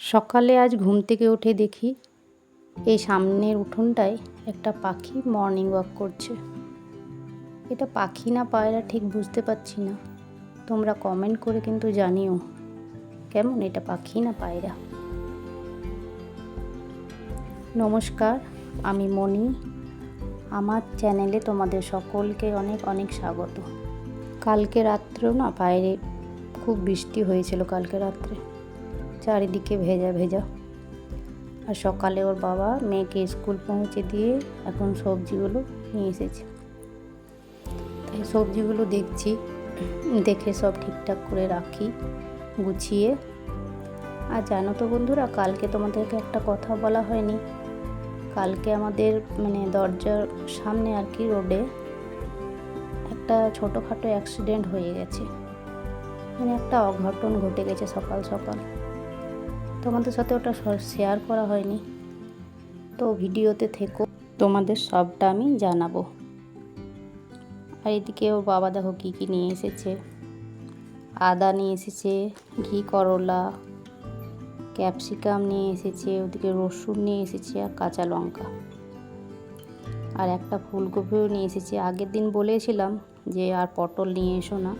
সকালে আজ ঘুম থেকে উঠে দেখি এই সামনের উঠোনটায় একটা পাখি মর্নিং ওয়াক করছে। এটা পাখি না পায়রা ঠিক বুঝতে পারছি না। তোমরা কমেন্ট করে কিন্তু জানিও কেমন এটা পাখি না পায়রা। নমস্কার, আমি মণি। আমার চ্যানেলে তোমাদের সকলকে অনেক অনেক স্বাগত। কালকে রাত্রেও না বাইরে খুব বৃষ্টি হয়েছিল কালকে রাত্রে। চারিদিকে ভেজা ভেজা। আর সকালে ওর বাবা মেয়েকে স্কুল পৌঁছে দিয়ে এখন সবজিগুলো নিয়ে এসেছে। তাই সবজিগুলো দেখছি, দেখে সব ঠিকঠাক করে রাখি, গুছিয়ে। আর জানো তো বন্ধুরা, কালকে তোমাদেরকে একটা কথা বলা হয়নি। কালকে আমাদের মানে দরজার সামনে আর কি রোডে একটা ছোটোখাটো অ্যাক্সিডেন্ট হয়ে গেছে। মানে একটা অঘটন ঘটে গেছে সকাল সকাল। তোমাদের সাথে ওটা শেয়ার করা হয়নি। তো ভিডিওতে থেকো, তোমাদের সবটা আমি জানাব। আর এদিকে ওর বাবা দেখো কী কী নিয়ে এসেছে। আদা নিয়ে এসেছে, ঘি, করলা, ক্যাপসিকাম নিয়ে এসেছে, ওদিকে রসুন নিয়ে এসেছে আর কাঁচা লঙ্কা। আর একটা ফুলকপিও নিয়ে এসেছে। আগের দিন বলেছিলাম যে আর পটল নিয়ে এসো না।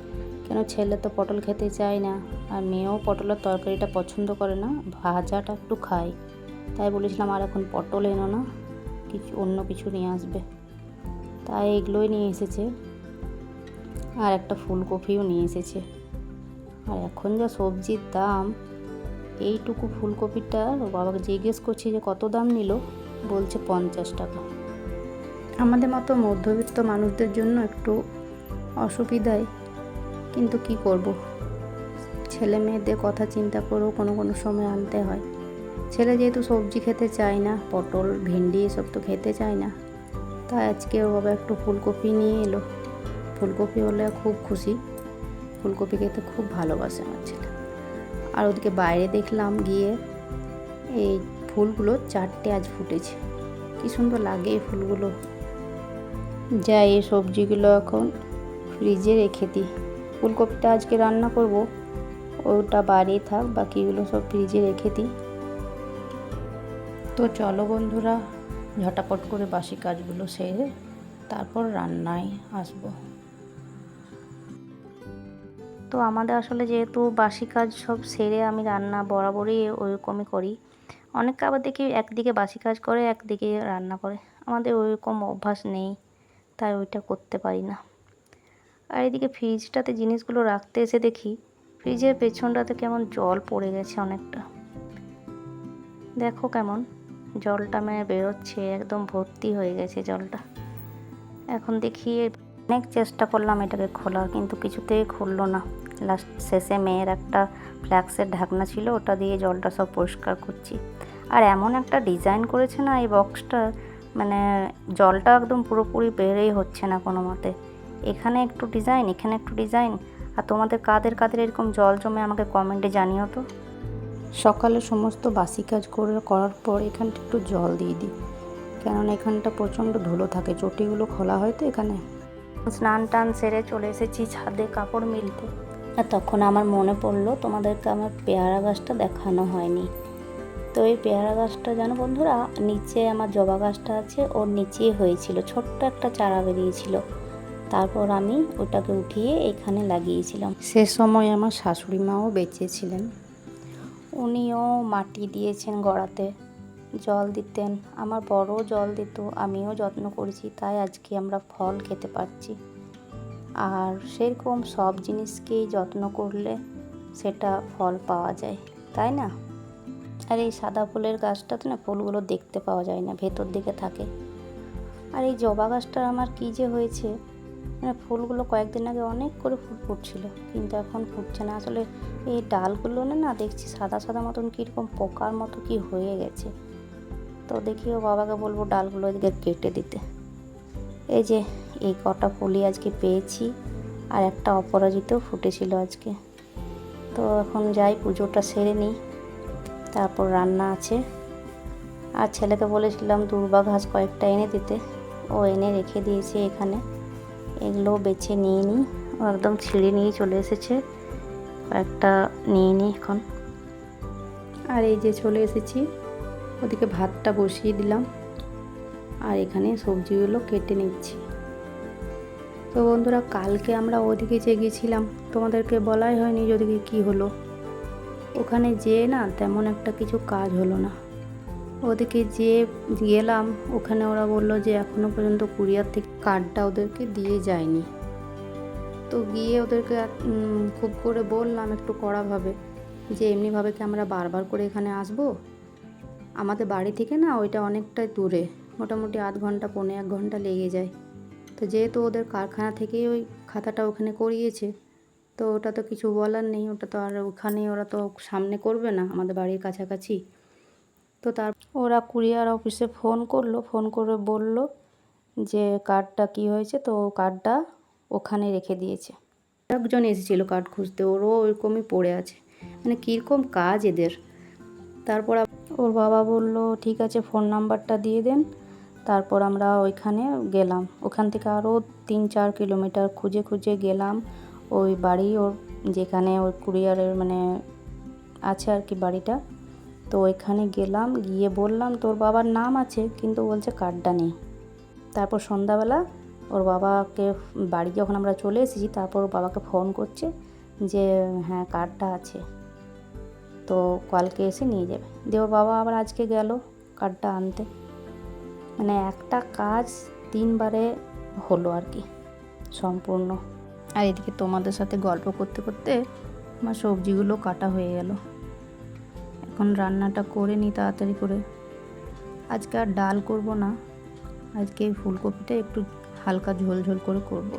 কেন ছেলে তো পটল খেতে চায় না? আর মেয়েও পটলের তরকারিটা পছন্দ করে না, ভাজাটা একটু খায়। তাই বলেছিলাম, আর এখন পটল এনো না, কিছু অন্য কিছু নিয়ে আসবে। তাই এগুলোই নিয়ে এসেছে। আর একটা ফুলকপিও নিয়ে এসেছে। আর এখন যা সবজির দাম, এইটুকু ফুলকপিটা বাবাকে জিজ্ঞেস করছি যে কত দাম নিল? বলছে পঞ্চাশ টাকা। আমাদের মতো মধ্যবিত্ত মানুষদের জন্য একটু অসুবিধায় কিন্তু কি করব? ছেলে মেয়েদের কথা চিন্তা করেও কোনো কোনো সময় আনতে হয়। ছেলে যেহেতু সবজি খেতে চায় না, পটল, ভেন্ডি এসব তো খেতে চায় না। তাই আজকে ওর বাবা একটু ফুলকপি নিয়ে এলো। ফুলকপি হলে খুব খুশি। ফুলকপি খেতে খুব ভালোবাসে আমার ছেলে। আর ওদিকে বাইরে দেখলাম গিয়ে এই ফুলগুলো চারটে আজ ফুটেছে। কি সুন্দর লাগে এই ফুলগুলো। যা এই সবজিগুলো এখন ফ্রিজে রেখে দিই। ফুলকপিটা আজকে রান্না করব। ওটা বাড়িয়ে থাক, বাকিগুলো সব ফ্রিজে রেখে দিই। তো চলো বন্ধুরা, ঝটাপট করে বাসি কাজগুলো সেরে তারপর রান্নায় আসব। তো আমাদের আসলে যেহেতু বাসি কাজ সব সেরে আমি রান্না বরাবরই ওইরকমই করি। অনেকে আবার দেখি একদিকে বাসি কাজ করে, একদিকে রান্না করে। আমাদের ওইরকম অভ্যাস নেই, তাই ওইটা করতে পারি না। আর এদিকে ফ্রিজটাতে জিনিসগুলো রাখতে এসে দেখি ফ্রিজের পেছনটাতে কেমন জল পড়ে গেছে অনেকটা। দেখো কেমন, জলটা মানে বেরোচ্ছে, একদম ভর্তি হয়ে গেছে জলটা। এখন দেখি অনেক চেষ্টা করলাম এটাকে খোলার, কিন্তু কিছুতেই খুললো না। লাস্ট শেষে মেয়ের একটা ফ্ল্যাক্সের ঢাকনা ছিল, ওটা দিয়ে জলটা সব পরিষ্কার করছি। আর এমন একটা ডিজাইন করেছে না এই বক্সটা মানে জলটা একদম পুরোপুরি বেড়েই হচ্ছে না কোনো মতে। এখানে একটু ডিজাইন এখানে একটু ডিজাইন আর তোমাদের কাদের কাদের এরকম জল জমে আমাকে কমেন্টে জানিও তো। সকালে সমস্ত বাসি কাজ করে করার পর এখানটা একটু জল দিয়ে দিই। কেননা এখানটা প্রচণ্ড ধুলো থাকে। চটিগুলো খোলা হয় তো এখানে। স্নান টান সেরে চলে এসেছি ছাদে কাপড় মিলতে। আর তখন আমার মনে পড়ল তোমাদেরকে আমার পেয়ারা গাছটা দেখানো হয়নি। তো এই পেয়ারা গাছটা জানো বন্ধুরা নিচে আমার জবা গাছটা আছে ওর নিচেই হয়েছিল। ছোট্ট একটা চারা বেরিয়েছিল। তারপর আমি ওটাকে উঠিয়ে এখানে লাগিয়েছিলাম। সে সময় আমার শাশুড়ি মাও বেঁচেছিলেন উনিও মাটি দিয়েছেন গড়াতে। জল দিতেন। আমার বড় জল দিত, আমিও যত্ন করেছি, তাই আজকে আমরা ফল খেতে পারছি। আর সেরকম সব জিনিসকেই যত্ন করলে সেটা ফল পাওয়া যায়, তাই না? আর এই সাদা ফুলের গাছটাতে না ফুলগুলো দেখতে পাওয়া যায় না, ভেতর দিকে থাকে। আর এই জবা গাছটার আমার কী যে হয়েছে মানে ফুলগুলো কয়েকদিন আগে অনেক করে ফুল ফুটছিল, কিন্তু এখন ফুটছে না। আসলে এই ডালগুলো না দেখছি সাদা সাদা মতন কীরকম পোকার মতো কি হয়ে গেছে। তো দেখি ও বাবাকে বলব ডালগুলো এদিকে কেটে দিতে। এই যে, এই কটা ফুলই আজকে পেয়েছি, আর একটা অপরাজিতও ফুটেছিল আজকে। তো এখন যাই, পুজোটা সেরে নিই, তারপর রান্না আছে। আর ছেলেকে বলেছিলাম দুর্বা ঘাস কয়েকটা এনে দিতে, ও এনে রেখে দিয়েছে এখানে। এগুলো বেছে নিয়ে নিই। একদম ছিঁড়ে নিয়ে চলে এসেছে। একটা নিয়ে নিই এখন। আর এই যে চলে এসেছি, ওদিকে ভাতটা বসিয়ে দিলাম। আর এখানে সবজিগুলো কেটে নিচ্ছি। তো বন্ধুরা, কালকে আমরা ওদিকে যে গেছিলাম, তোমাদেরকে বলাই হয়নি ওদিকে কী হলো। ওখানে যেয়ে না তেমন একটা কিছু কাজ হলো না। ওদিকে যে গেলাম, ওখানে ওরা বলল যে এখনও পর্যন্ত কুরিয়ার থেকে কার্ডটা ওদেরকে দিয়ে যায়নি। তো গিয়ে ওদেরকে খুব করে বললাম একটু কড়াভাবে যে এমনিভাবে কি আমরা বারবার করে এখানে আসব? আমাদের বাড়ি থেকে না ওইটা অনেকটাই দূরে, মোটামুটি আধ ঘণ্টা, পৌনে এক ঘণ্টা লেগে যায়। তো যেহেতু ওদের কারখানা থেকেই ওই খাতাটা ওখানে করিয়েছে, তো ওটা তো কিছু বলার নেই, ওটা তো আর ওখানে ওরা তো সামনে করবে না, আমাদের বাড়ির কাছাকাছি। তো তার ওরা কুরিয়ার অফিসে ফোন করল, ফোন করে বলল যে কার্ডটা কি হয়েছে, তো কার্ডটা ওখানে রেখে দিয়েছে। একজন এসেছিল কার্ড খুঁজতে, ওরও ওইরকমই পড়ে আছে। মানে কীরকম কাজ এদের। তারপর ওর বাবা বলল, ঠিক আছে, ফোন নাম্বারটা দিয়ে দেন। তারপর আমরা ওইখানে গেলাম। ওখান থেকে আরও তিন চার কিলোমিটার খুঁজে খুঁজে গেলাম। ওই বাড়ি ওর, যেখানে ওই কুরিয়ারের মানে আছে আর কি বাড়িটা। তো ওইখানে গেলাম, গিয়ে বললাম, তোর বাবার নাম আছে, কিন্তু বলছে কার্ডটা নেই। তারপর সন্ধ্যাবেলা ওর বাবাকে বাড়ি যখন আমরা চলে এসেছি, তারপর ওর বাবাকে ফোন করছে যে হ্যাঁ কার্ডটা আছে। তো কালকে এসে নিয়ে যাবে। দিয়ে ওর বাবা আবার আজকে গেল কার্ডটা আনতে। মানে একটা কাজ তিনবারে হলো আর কি, সম্পূর্ণ। আর এদিকে তোমাদের সাথে গল্প করতে করতে আমার সবজিগুলো কাটা হয়ে গেল। এখন রান্নাটা করে নিই তাড়াতাড়ি করে। আজকে আর ডাল করব না। আজকে এই ফুলকপিটা একটু হালকা ঝোল ঝোল করে করব।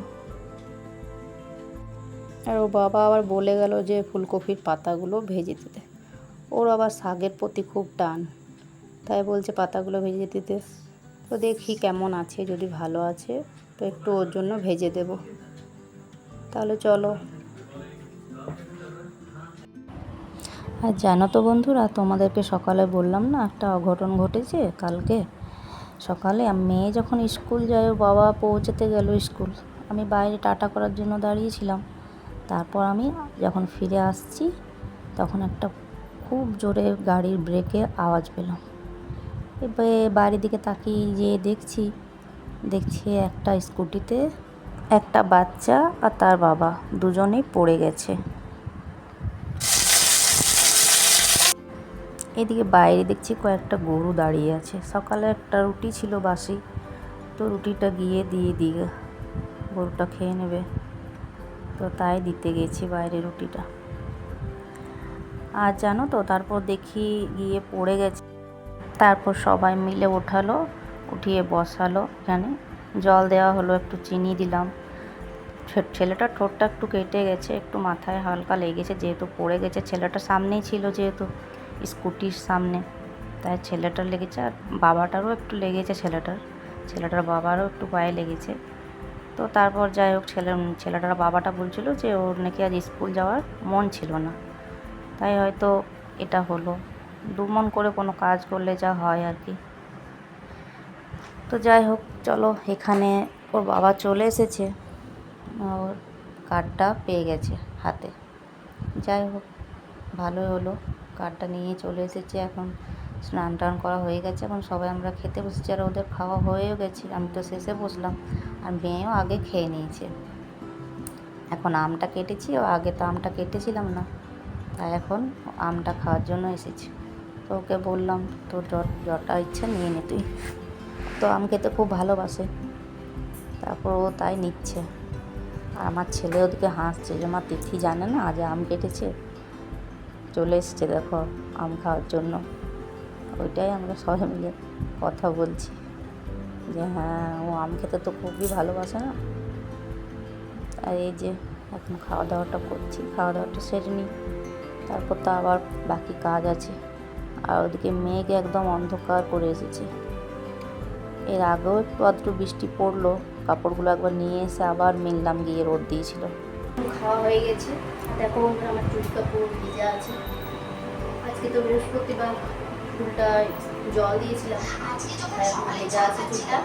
আর ও বাবা আবার বলে গেল যে ফুলকপির পাতাগুলো ভেজে দিতে। ওর আবার শাকের প্রতি খুব টান। তাই বলছে পাতাগুলো ভেজে দিতে। তো দেখি কেমন আছে, যদি ভালো আছে, তো একটু ওর জন্য ভেজে দেব। তাহলে চলো। আর জানো তো বন্ধুরা, তোমাদেরকে সকালে বললাম না, একটা অঘটন ঘটেছে কালকে। সকালে মেয়ে যখন স্কুল যায়, ওর বাবা পৌঁছাতে গেল স্কুল। আমি বাইরে টাটা করার জন্য দাঁড়িয়েছিলাম। তারপর আমি যখন ফিরে আসছি, তখন একটা খুব জোরে গাড়ির ব্রেকে আওয়াজ পেলাম। এবারে বাড়ির দিকে তাকিয়ে যেয়ে দেখছি দেখছি একটা স্কুটিতে একটা বাচ্চা আর তার বাবা, দুজনেই পড়ে গেছে। এদিকে বাইরে দেখছি কয়েকটা গরু দাঁড়িয়ে আছে। সকালে একটা রুটি ছিল বাসি। তো রুটিটা গিয়ে দিয়ে দিয়ে গরুটা খেয়ে নেবে। তো তাই দিতে গেছি বাইরে রুটিটা। আর জানো তো, তারপর দেখি গিয়ে পড়ে গেছে। তারপর সবাই মিলে ওঠালো, উঠিয়ে বসালো এখানে। জল দেওয়া হলো, একটু চিনি দিলাম। ছে- ছেলেটার ঠোঁটটা একটু কেটে গেছে, একটু মাথায় হালকা লেগেছে, যেহেতু পড়ে গেছে। ছেলেটা সামনেই ছিল যেহেতু। স্কুটির সামনে। তাই ছেলেটার লেগেছে আর বাবাটারও একটু লেগেছে ছেলেটার। ছেলেটার বাবারও একটু পায়ে লেগেছে। তো তারপর যাই হোক ছেলে ছেলেটার বাবাটা বলছিল যে ওর নাকি আজ স্কুল যাওয়ার মন ছিল না। তাই হয়তো এটা হলো। দুমন করে কোনো কাজ করলে যা হয় আর কি। তো যাই হোক, চলো এখানে ওর বাবা চলে এসেছে। ওর কার্ডটা পেয়ে গেছে হাতে। যাই হোক, ভালোই হলো। কার্ডটা নিয়ে চলে এসেছে। এখন স্নান টান করা হয়ে গেছে। এখন সবাই আমরা খেতে বসেছি আর ওদের খাওয়া হয়েও গেছে। আমি তো শেষে বসলাম। আর মেয়েও আগে খেয়ে নিয়েছে। এখন আমটা কেটেছি। ও আগে তো আমটা কেটেছিলাম না। তাই এখন আমটা খাওয়ার জন্য এসেছি। তো ওকে বললাম, তোর যটা ইচ্ছা নিয়ে নে তুই। তো আম খেতে খুব ভালোবাসে। তারপর ও তাই নিচ্ছে। আর আমার ছেলে ওদিকে হাসছে যে আমার তিথি জানে না আজ আম কেটেছে? চলে এসছে দেখো আম খাওয়ার জন্য। ওইটাই আমরা সবাই মিলে কথা বলছি। যে হ্যাঁ ও আম খেতে তো খুবই ভালোবাসে না? আর এই যে এখন খাওয়া দাওয়াটা করছি, খাওয়া দাওয়াটা সেরে নিই। তারপর তো আবার বাকি কাজ আছে। আর ওদিকে মেঘ একদম অন্ধকার করে এসেছে। এর আগেও একটু আধটু বৃষ্টি পড়ল, কাপড়গুলো একবার নিয়ে এসে আবার মিললাম গিয়ে রোদ দিয়েছিল। খাওয়া হয়ে গেছে। দেখো আমার চুল কাপড় ভিজা আছে। আজকে তো বৃহস্পতিবার চুলটা জল দিয়েছিলাম। ভেজা আছে চুলটা।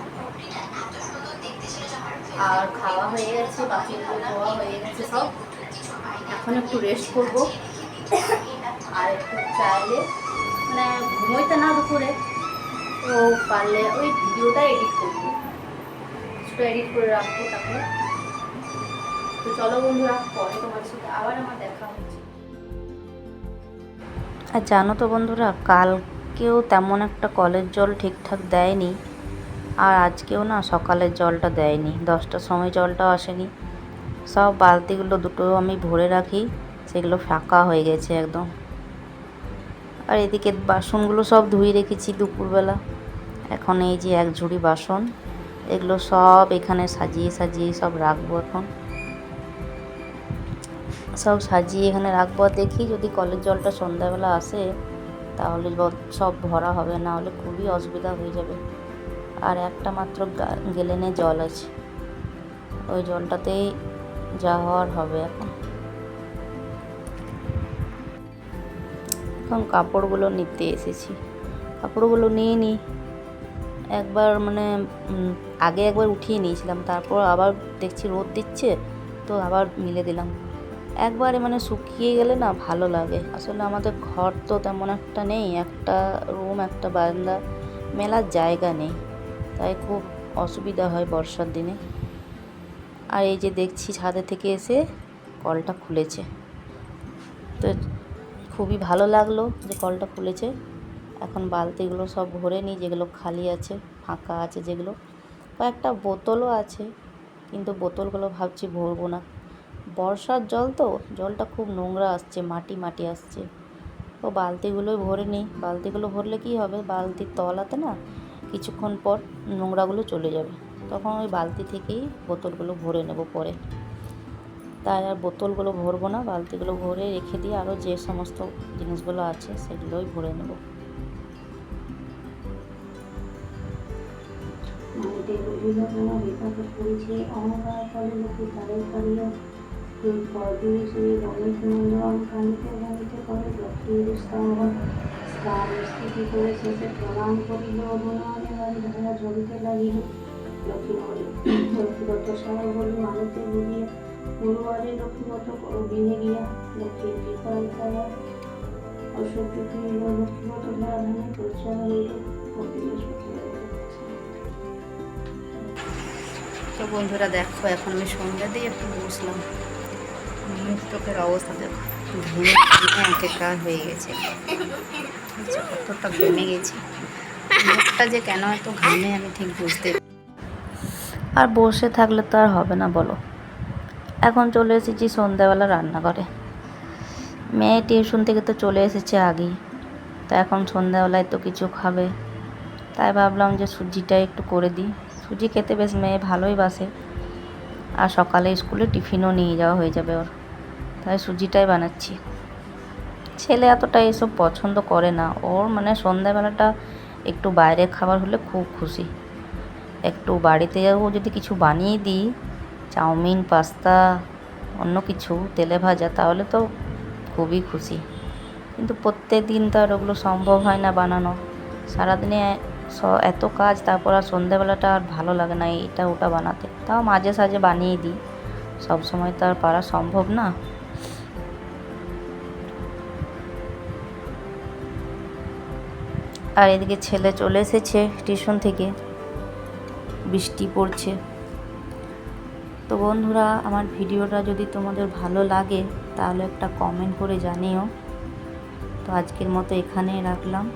আর খাওয়া হয়ে গেছে বাকিগুলো ধোয়া হয়ে গেছে। সব। এখন একটু রেস্ট করব। আর একটু চাইলে মানে ঘুমোইতে না দুপুরে তো পারলে ওই ভিডিওটা এডিট করব। সেটা এডিট করে রাখব তারপরে তো চলো বন্ধুরা, পরে সাথে আবার আমার দেখা হচ্ছে। আর জানো তো বন্ধুরা, কালকেও তেমন একটা কলের জল ঠিকঠাক দেয়নি, আর আজকেও না সকালের জলটা দেয়নি। দশটার সময় জলটাও আসেনি। সব বালতিগুলো দুটো আমি ভরে রাখি, সেগুলো ফাঁকা হয়ে গেছে একদম। আর এদিকে বাসনগুলো সব ধুয়ে রেখেছি দুপুরবেলা। এখন এই যে এক ঝুড়ি বাসন, এগুলো সব এখানে সাজিয়ে সাজিয়ে সব রাখব এখন। সব সাজিয়ে এখানে রাখব। দেখি যদি কলের জলটা সন্ধ্যাবেলা আসে, তাহলে সব ভরা হবে, না হলে খুবই অসুবিধা হয়ে যাবে। আর একটা মাত্র গেলেনে জল আছে। ওই জলটাতেই যা হওয়ার হবে এখন। এখন কাপড়গুলো নিতে এসেছি। কাপড়গুলো নিয়ে নিই একবার মানে আগে একবার উঠিয়ে নিয়েছিলাম, তারপর আবার দেখছি রোদ দিচ্ছে, তো আবার মিলে দিলাম। একবারে মানে শুকিয়ে গেলে না ভালো লাগে। আসলে আমাদের ঘর তো তেমন একটা নেই, একটা রুম একটা বারান্দা, মেলার জায়গা নেই। তাই খুব অসুবিধা হয় বর্ষার দিনে। আর এই যে দেখছি ছাদে থেকে এসে কলটা খুলেছে। তো খুবই ভালো লাগল যে কলটা খুলেছে। এখন বালতিগুলো সব ভরে নিই, যেগুলো খালি আছে, ফাঁকা আছে যেগুলো। কয়েকটা বোতলও আছে, কিন্তু বোতলগুলো ভাবছি ভরবো না। বর্ষার জল তো, জলটা খুব নোংরা আসছে, মাটি মাটি আসছে। তো বালতিগুলোই ভরে নিই বালতিগুলো ভরলে কি হবে? বালতির তলাতে না কিছুক্ষণ পর নোংরাগুলো চলে যাবে। তখন ওই বালতি থেকেই বোতলগুলো ভরে নেব পরে। তাই আর বোতলগুলো ভরবো না, বালতিগুলো ভরে রেখে দিয়ে আরও যে সমস্ত জিনিসগুলো আছে সেগুলোই ভরে নেব। অহংকার করে তুই পরদুরে শুয়ে গণেশ নন্দন কান্দিতে কান্দিতে করে লক্ষ্মীর স্তম্ভ স্থান স্থিতি করে শেষে প্রণাম করিল অবনয়নে বাড়ি ধারা ঝরিতে লাগিল। লক্ষ্মী লক্ষ্মীগত সবাই বলি, মানিতে বলিয়া পূর্বারে লক্ষ্মীগত করো, বিনে গিয়া লক্ষ্মীর কৃপায় তারা অসুখ দুঃখী লক্ষ্মীগত ধারা ধানে প্রচার হইল। তো বন্ধুরা দেখো, এখন আমি সন্ধ্যা দিয়ে একটু বসলাম। মুখ অবস্থা দেখো। হয়ে গেছে। বুঝছ? কতটা গেছি। মুখটা যে কেন এত ঘামে, আমি ঠিক বুঝতে আর বসে থাকলে তো আর হবে না, বলো। এখন চলে এসেছি সন্ধ্যাবেলা রান্নাঘরে। মেয়ে টিউশন থেকে তো চলে এসেছে আগেই। তা এখন সন্ধ্যাবেলায় তো কিছু খাবে। তাই ভাবলাম যে সুজিটা একটু করে দিই। সুজি খেতে বেশ মেয়ে ভালোই বাসে। আর সকালে স্কুলে টিফিনও নিয়ে যাওয়া হয়ে যাবে ওর। তাই সুজিটাই বানাচ্ছি। ছেলে এতটা এসব পছন্দ করে না। ওর মানে সন্ধ্যাবেলাটা একটু বাইরের খাবার হলে খুব খুশি। একটু বাড়িতে বাড়িতেও যদি কিছু বানিয়ে দিই, চাউমিন, পাস্তা, অন্য কিছু, তেলে ভাজা, তাহলে তো খুবই খুশি। কিন্তু প্রত্যেক দিন তো আর ওগুলো সম্ভব হয় না বানানো। সারাদিনে এত কাজ, তারপর আর সন্ধ্যাবেলাটা আর ভালো লাগে না এটা ওটা বানাতে। তাও মাঝে সাঝে বানিয়ে দিই। সব সময় তো আর পারা সম্ভব না। আর এদিকে ছেলে চলে এসেছে টিউশন থেকে। বৃষ্টি পড়ছে। তো বন্ধুরা, আমার ভিডিওটা যদি তোমাদের ভালো লাগে, তাহলে একটা কমেন্ট করে জানিও। তো আজকের মতো এখানেই রাখলাম।